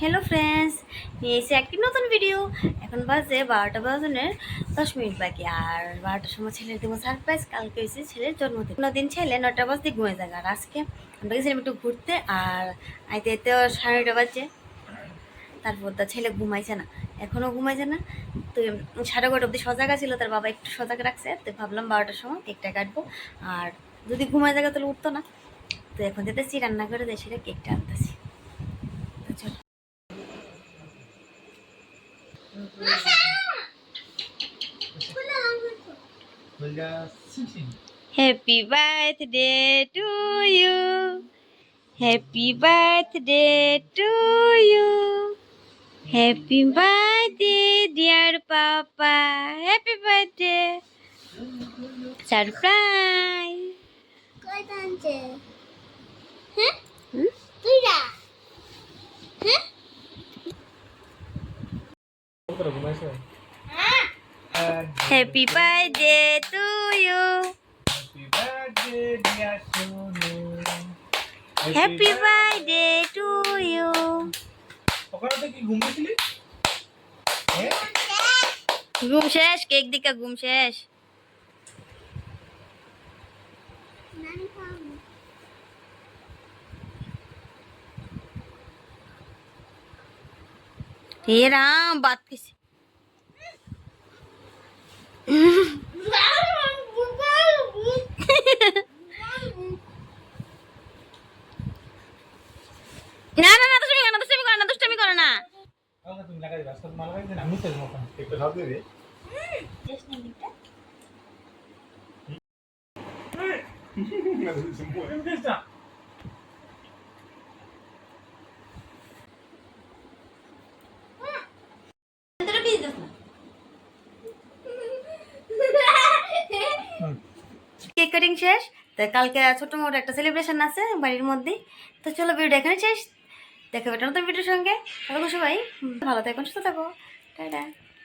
Hello friends নিয়ে এসে একটি নতুন ভিডিও এখন বাজে বারোটা বাজনের দশ মিনিট বাকি, আর বারোটার সময় ছেলের দেবো সারপ্রাইজ কালকে হয়েছে ছেলের জন্মদিন। দিন ছেলে নটা বাজতে ঘুমে যাবে আর আজকে আমরা গেছিলাম একটু ঘুরতে, আর আইতে এতে সাড়ে নটা বাজছে। তারপর তার ছেলে ঘুমাইছে না এখনও ঘুমাইছে না। তো সাড়ে এগারোটা অব্দি সজাগ ছিল তার বাবা একটু সজাগ রাখছে। তো ভাবলাম বারোটার সময় কেকটা কাটবো, আর যদি ঘুমায় থাকে তাহলে উঠতো না। তো এখন যেতেছি, রান্না করে দেশের কেকটা আনতেছি। Happy birthday to you happy birthday to you happy birthday dear papa happy birthday surprise birthday to you. ওখানে তো কি ঘুমিয়েছিলি হ্যাঁ ঘুম শেষ কেক দিকা ঘুম শেষ নানি খাবো हे राम बात किसी না না না দুষ্টামি করো না দুষ্টামি করো না দুষ্টামি করো না। তুমি লাগাই দিবা সব মাল লাগাই দিন আমি চলবো ওখানে একটু সব দিবি কেক কাটিং শেষ তো কালকে ছোট মোটো একটা সেলিব্রেশন আছে বাড়ির মধ্যে। তো চলো ভিডিও এখানে শেষ। দেখা হবে নতুন ভিডিওর সঙ্গে। থাকো সবাই। ভালো থাকুন সুস্থ থাকো। টাটা।